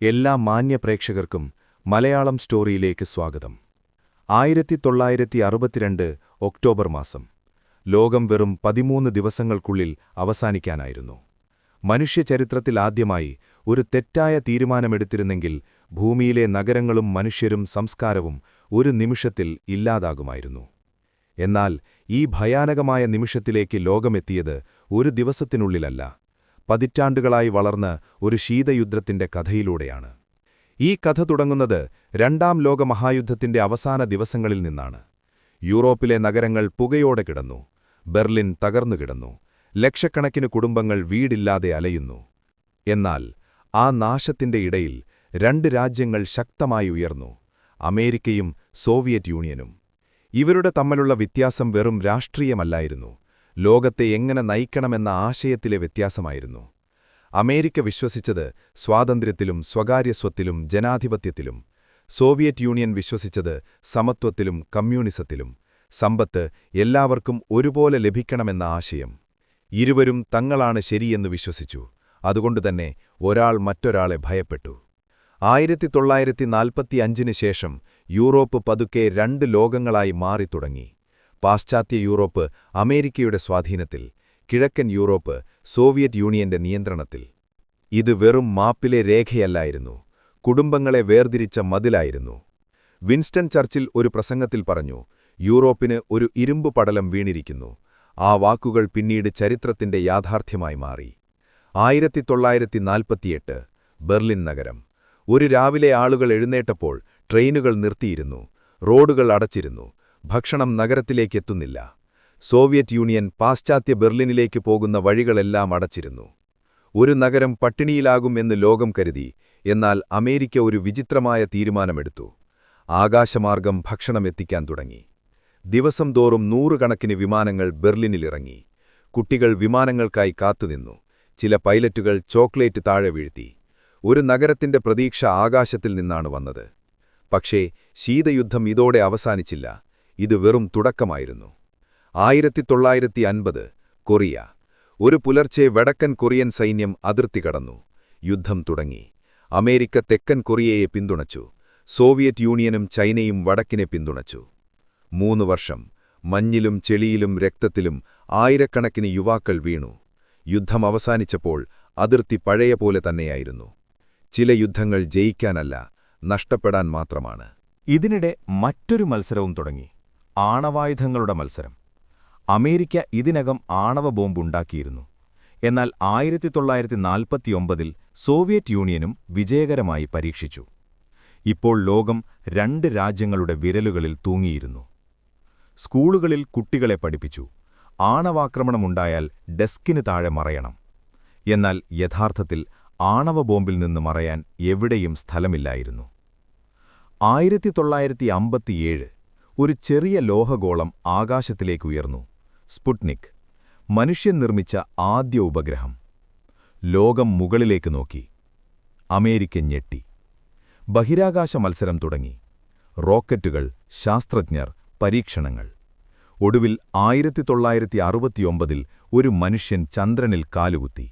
എല്ലാ മാന്യപ്രേക്ഷകർക്കും മലയാളം സ്റ്റോറിയിലേക്ക് സ്വാഗതം. ആയിരത്തി തൊള്ളായിരത്തി അറുപത്തിരണ്ട് ഒക്ടോബർ മാസം. ലോകം വെറും പതിമൂന്ന് ദിവസങ്ങൾക്കുള്ളിൽ അവസാനിക്കാനായിരുന്നു. മനുഷ്യചരിത്രത്തിൽ ആദ്യമായി ഒരു തെറ്റായ തീരുമാനമെടുത്തിരുന്നെങ്കിൽ ഭൂമിയിലെ നഗരങ്ങളും മനുഷ്യരും സംസ്കാരവും ഒരു നിമിഷത്തിൽ ഇല്ലാതാകുമായിരുന്നു. എന്നാൽ ഈ ഭയാനകമായ നിമിഷത്തിലേക്ക് ലോകമെത്തിയത് ഒരു ദിവസത്തിനുള്ളിലല്ല. പതിറ്റാണ്ടുകളായി വളർന്ന് ഒരു ശീതയുദ്ധത്തിന്റെ കഥയിലൂടെയാണ്. ഈ കഥ തുടങ്ങുന്നത് രണ്ടാം ലോക മഹായുദ്ധത്തിന്റെ അവസാന ദിവസങ്ങളിൽ നിന്നാണ്. യൂറോപ്പിലെ നഗരങ്ങൾ പുകയോടെ കിടന്നു. ബെർലിൻ തകർന്നു കിടന്നു. ലക്ഷക്കണക്കിന് കുടുംബങ്ങൾ വീടില്ലാതെ അലയുന്നു. എന്നാൽ ആ നാശത്തിന്റെ ഇടയിൽ രണ്ട് രാജ്യങ്ങൾ ശക്തമായി ഉയർന്നു. അമേരിക്കയും സോവിയറ്റ് യൂണിയനും. ഇവരുടെ തമ്മിലുള്ള വ്യത്യാസം വെറും രാഷ്ട്രീയമല്ലായിരുന്നു. ലോകത്തെ എങ്ങനെ നയിക്കണമെന്ന ആശയത്തിലെ വ്യത്യാസമായിരുന്നു. അമേരിക്ക വിശ്വസിച്ചത് സ്വാതന്ത്ര്യത്തിലും സ്വകാര്യസ്വത്തിലും ജനാധിപത്യത്തിലും സോവിയറ്റ് യൂണിയൻ വിശ്വസിച്ചത് സമത്വത്തിലും കമ്മ്യൂണിസത്തിലും. സമ്പത്ത് എല്ലാവർക്കും ഒരുപോലെ ലഭിക്കണമെന്ന ആശയം. ഇരുവരും തങ്ങളാണ് ശരിയെന്ന് വിശ്വസിച്ചു. അതുകൊണ്ടുതന്നെ ഒരാൾ മറ്റൊരാളെ ഭയപ്പെട്ടു. ആയിരത്തി തൊള്ളായിരത്തി നാൽപ്പത്തിയഞ്ചിന് ശേഷം യൂറോപ്പ് പതുക്കെ രണ്ട് ലോകങ്ങളായി മാറിത്തുടങ്ങി. പാശ്ചാത്യ യൂറോപ്പ് അമേരിക്കയുടെ സ്വാധീനത്തിൽ കിഴക്കൻ യൂറോപ്പ് സോവിയറ്റ് യൂണിയന്റെ നിയന്ത്രണത്തിൽ. ഇത് വെറും മാപ്പിലെ രേഖയല്ലായിരുന്നു കുടുംബങ്ങളെ വേർതിരിച്ച മതിലായിരുന്നു. വിൻസ്റ്റൺ ചർച്ചിൽ ഒരു പ്രസംഗത്തിൽ പറഞ്ഞു യൂറോപ്പിന് ഒരു ഇരുമ്പ് പടലം വീണിരിക്കുന്നു ആ വാക്കുകൾ പിന്നീട് ചരിത്രത്തിന്റെ യാഥാർത്ഥ്യമായി മാറി. ആയിരത്തി തൊള്ളായിരത്തി നാൽപ്പത്തിയെട്ട് ബെർലിൻ നഗരം. ഒരു രാവിലെ ആളുകൾ എഴുന്നേറ്റപ്പോൾ ട്രെയിനുകൾ നിർത്തിയിരുന്നു റോഡുകൾ അടച്ചിരുന്നു ഭക്ഷണം നഗരത്തിലേക്കെത്തുന്നില്ല. സോവിയറ്റ് യൂണിയൻ പാശ്ചാത്യ ബെർലിനിലേക്ക് പോകുന്ന വഴികളെല്ലാം അടച്ചിരുന്നു. ഒരു നഗരം പട്ടിണിയിലാകും എന്ന് ലോകം കരുതി എന്നാൽ അമേരിക്ക ഒരു വിചിത്രമായ തീരുമാനമെടുത്തു. ആകാശമാർഗം ഭക്ഷണം എത്തിക്കാൻ തുടങ്ങി. ദിവസം തോറും നൂറുകണക്കിന് വിമാനങ്ങൾ ബെർലിനിലിറങ്ങി. കുട്ടികൾ വിമാനങ്ങൾക്കായി കാത്തുനിന്നു. ചില പൈലറ്റുകൾ ചോക്ലേറ്റ് താഴെ വീഴ്ത്തി. ഒരു നഗരത്തിന്റെ പ്രതീക്ഷ ആകാശത്തിൽ നിന്നാണ് വന്നത്. പക്ഷേ ശീതയുദ്ധം ഇതോടെ അവസാനിച്ചില്ല. ഇത് വെറും തുടക്കമായിരുന്നു. ആയിരത്തി തൊള്ളായിരത്തി അൻപത് കൊറിയ. ഒരു പുലർച്ചെ വടക്കൻ കൊറിയൻ സൈന്യം അതിർത്തി കടന്നു. യുദ്ധം തുടങ്ങി. അമേരിക്ക തെക്കൻ കൊറിയയെ പിന്തുണച്ചു. സോവിയറ്റ് യൂണിയനും ചൈനയും വടക്കിനെ പിന്തുണച്ചു. മൂന്ന് വർഷം. മഞ്ഞിലും ചെളിയിലും രക്തത്തിലും ആയിരക്കണക്കിന് യുവാക്കൾ വീണു. യുദ്ധം അവസാനിച്ചപ്പോൾ അതിർത്തി പഴയ പോലെ തന്നെയായിരുന്നു. ചില യുദ്ധങ്ങൾ ജയിക്കാനല്ല നഷ്ടപ്പെടാൻ മാത്രമാണ്. ഇതിനിടെ മറ്റൊരു മത്സരവും തുടങ്ങി. ആണവായുധങ്ങളുടെ മത്സരം. അമേരിക്ക ഇതിനകം ആണവ ബോംബുണ്ടാക്കിയിരുന്നു. എന്നാൽ ആയിരത്തി തൊള്ളായിരത്തി നാൽപ്പത്തിയൊമ്പതിൽ സോവിയറ്റ് യൂണിയനും വിജയകരമായി പരീക്ഷിച്ചു. ഇപ്പോൾ ലോകം രണ്ട് രാജ്യങ്ങളുടെ വിരലുകളിൽ തൂങ്ങിയിരുന്നു. സ്കൂളുകളിൽ കുട്ടികളെ പഠിപ്പിച്ചു. ആണവാക്രമണമുണ്ടായാൽ ഡെസ്കിന് താഴെ മറയണം. എന്നാൽ യഥാർത്ഥത്തിൽ ആണവ ബോംബിൽ നിന്ന് മറയാൻ എവിടെയും സ്ഥലമില്ലായിരുന്നു. ആയിരത്തി തൊള്ളായിരത്തി അമ്പത്തിയേഴ് ഒരു ചെറിയ ലോഹഗോളം ആകാശത്തിലേക്കുയർന്നു. സ്പുട്നിക് മനുഷ്യൻ നിർമ്മിച്ച ആദ്യ ഉപഗ്രഹം. ലോകം മുകളിലേക്ക് നോക്കി. അമേരിക്കൻ ഞെട്ടി. ബഹിരാകാശ മത്സരം തുടങ്ങി. റോക്കറ്റുകൾ ശാസ്ത്രജ്ഞർ പരീക്ഷണങ്ങൾ. ഒടുവിൽ ആയിരത്തി തൊള്ളായിരത്തി അറുപത്തിയൊമ്പതിൽ ഒരു മനുഷ്യൻ ചന്ദ്രനിൽ കാലുകുത്തി.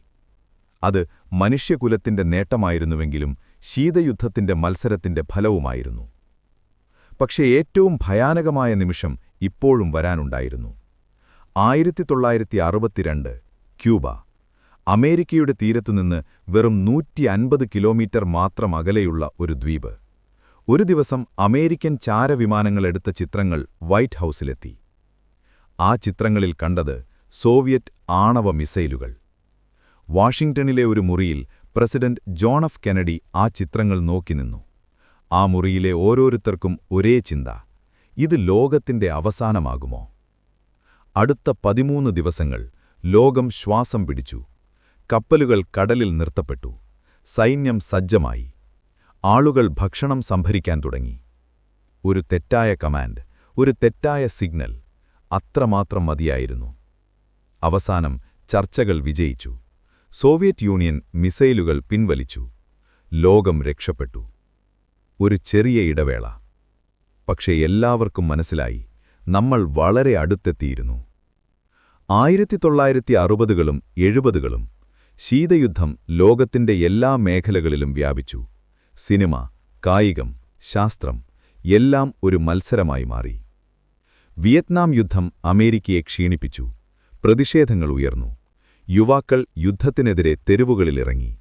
അത് മനുഷ്യകുലത്തിന്റെ നേട്ടമായിരുന്നുവെങ്കിലും ശീതയുദ്ധത്തിന്റെ മത്സരത്തിന്റെ ഫലവുമായിരുന്നു. പക്ഷേ ഏറ്റവും ഭയാനകമായ നിമിഷം ഇപ്പോഴും വരാനുണ്ടായിരുന്നു. ആയിരത്തി തൊള്ളായിരത്തി അറുപത്തിരണ്ട് ക്യൂബ അമേരിക്കയുടെ തീരത്തുനിന്ന് വെറും നൂറ്റി അൻപത് കിലോമീറ്റർ മാത്രം അകലെയുള്ള ഒരു ദ്വീപ്. ഒരു ദിവസം അമേരിക്കൻ ചാരവിമാനങ്ങളെടുത്ത ചിത്രങ്ങൾ വൈറ്റ് ഹൗസിലെത്തി. ആ ചിത്രങ്ങളിൽ കണ്ടത് സോവിയറ്റ് ആണവ മിസൈലുകൾ. വാഷിംഗ്ടണിലെ ഒരു മുറിയിൽ പ്രസിഡന്റ് ജോൺ എഫ് കെനഡി ആ ചിത്രങ്ങൾ നോക്കി നിന്നു. ആ മുറിയിലെ ഓരോരുത്തർക്കും ഒരേ ചിന്ത. ഇത് ലോകത്തിന്റെ അവസാനമാകുമോ? അടുത്ത പതിമൂന്ന് ദിവസങ്ങൾ ലോകം ശ്വാസം പിടിച്ചു. കപ്പലുകൾ കടലിൽ നിർത്തപ്പെട്ടു. സൈന്യം സജ്ജമായി. ആളുകൾ ഭക്ഷണം സംഭരിക്കാൻ തുടങ്ങി. ഒരു തെറ്റായ കമാൻഡ് ഒരു തെറ്റായ സിഗ്നൽ അത്രമാത്രം മതിയായിരുന്നു. അവസാനം ചർച്ചകൾ വിജയിച്ചു. സോവിയറ്റ് യൂണിയൻ മിസൈലുകൾ പിൻവലിച്ചു. ലോകം രക്ഷപ്പെട്ടു. ഒരു ചെറിയ ഇടവേള. പക്ഷേ എല്ലാവർക്കും മനസ്സിലായി നമ്മൾ വളരെ അടുത്തെത്തിയിരുന്നു. ആയിരത്തി തൊള്ളായിരത്തി അറുപതുകളും എഴുപതുകളും ശീതയുദ്ധം ലോകത്തിന്റെ എല്ലാ മേഖലകളിലും വ്യാപിച്ചു. സിനിമ കായികം ശാസ്ത്രം എല്ലാം ഒരു മത്സരമായി മാറി. വിയറ്റ്നാം യുദ്ധം അമേരിക്കയെ ക്ഷീണിപ്പിച്ചു. പ്രതിഷേധങ്ങൾ ഉയർന്നു. യുവാക്കൾ യുദ്ധത്തിനെതിരെ തെരുവുകളിലിറങ്ങി.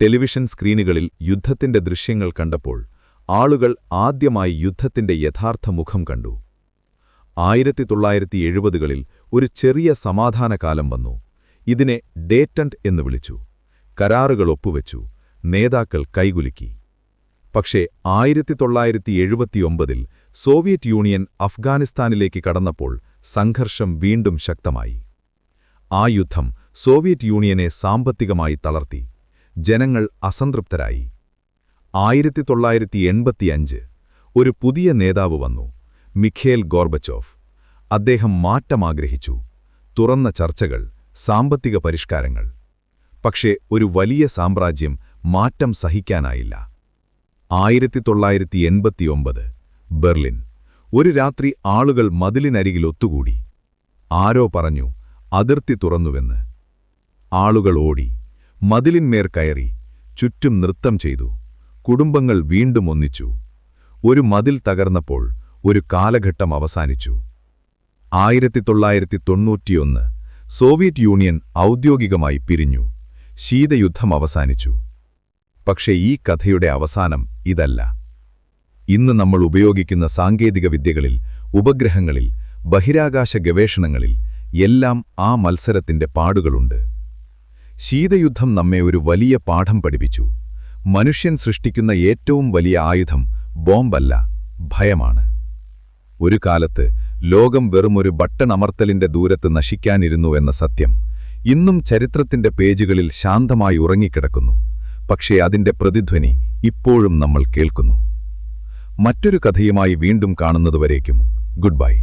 ടെലിവിഷൻ സ്ക്രീനുകളിൽ യുദ്ധത്തിന്റെ ദൃശ്യങ്ങൾ കണ്ടപ്പോൾ ആളുകൾ ആദ്യമായി യുദ്ധത്തിന്റെ യഥാർത്ഥ മുഖം കണ്ടു. ആയിരത്തി തൊള്ളായിരത്തി എഴുപതുകളിൽ ഒരു ചെറിയ സമാധാനകാലം വന്നു. ഇതിനെ ഡേറ്റന്റ് എന്ന് വിളിച്ചു. കരാറുകൾ ഒപ്പുവെച്ചു. നേതാക്കൾ കൈകുലുക്കി. പക്ഷേ ആയിരത്തി തൊള്ളായിരത്തി എഴുപത്തിയൊമ്പതിൽ സോവിയറ്റ് യൂണിയൻ അഫ്ഗാനിസ്ഥാനിലേക്ക് കടന്നപ്പോൾ സംഘർഷം വീണ്ടും ശക്തമായി. ആ യുദ്ധം സോവിയറ്റ് യൂണിയനെ സാമ്പത്തികമായി തളർത്തി. ജനങ്ങൾ അസംതൃപ്തരായി. ആയിരത്തി തൊള്ളായിരത്തി എൺപത്തിയഞ്ച് ഒരു പുതിയ നേതാവ് വന്നു മിഖേൽ ഗോർബച്ചോഫ്. അദ്ദേഹം മാറ്റമാഗ്രഹിച്ചു തുറന്ന ചർച്ചകൾ സാമ്പത്തിക പരിഷ്കാരങ്ങൾ. പക്ഷേ ഒരു വലിയ സാമ്രാജ്യം മാറ്റം സഹിക്കാനായില്ല. ആയിരത്തി തൊള്ളായിരത്തി എൺപത്തിയൊമ്പത് ബെർലിൻ ഒരു രാത്രി ആളുകൾ മതിലിനരികിൽ ഒത്തുകൂടി. ആരോ പറഞ്ഞു അതിർത്തി തുറന്നുവെന്ന്. ആളുകൾ ഓടി. മതിലിന്മേർ കയറി ചുറ്റും നൃത്തം ചെയ്തു. കുടുംബങ്ങൾ വീണ്ടും ഒന്നിച്ചു. ഒരു മതിൽ തകർന്നപ്പോൾ ഒരു കാലഘട്ടം അവസാനിച്ചു. ആയിരത്തി തൊള്ളായിരത്തി തൊണ്ണൂറ്റിയൊന്ന് സോവിയറ്റ് യൂണിയൻ ഔദ്യോഗികമായി പിരിഞ്ഞു. ശീതയുദ്ധം അവസാനിച്ചു. പക്ഷേ ഈ കഥയുടെ അവസാനം ഇതല്ല. ഇന്ന് നമ്മൾ ഉപയോഗിക്കുന്ന സാങ്കേതിക വിദ്യകളിൽ ഉപഗ്രഹങ്ങളിൽ ബഹിരാകാശ ഗവേഷണങ്ങളിൽ എല്ലാം ആ മത്സരത്തിന്റെ പാടുകളുണ്ട്. ശീതയുദ്ധം നമ്മെ ഒരു വലിയ പാഠം പഠിപ്പിച്ചു. മനുഷ്യൻ സൃഷ്ടിക്കുന്ന ഏറ്റവും വലിയ ആയുധം ബോംബല്ല ഭയമാണ്. ഒരു കാലത്ത് ലോകം വെറുമൊരു ബട്ടൺ അമർത്തലിന്റെ ദൂരത്ത് നശിക്കാനിരുന്നുവെന്ന സത്യം ഇന്നും ചരിത്രത്തിന്റെ പേജുകളിൽ ശാന്തമായി ഉറങ്ങിക്കിടക്കുന്നു. പക്ഷേ അതിന്റെ പ്രതിധ്വനി ഇപ്പോഴും നമ്മൾ കേൾക്കുന്നു. മറ്റൊരു കഥയുമായി വീണ്ടും കാണുന്നതുവരേക്കും. Good bye.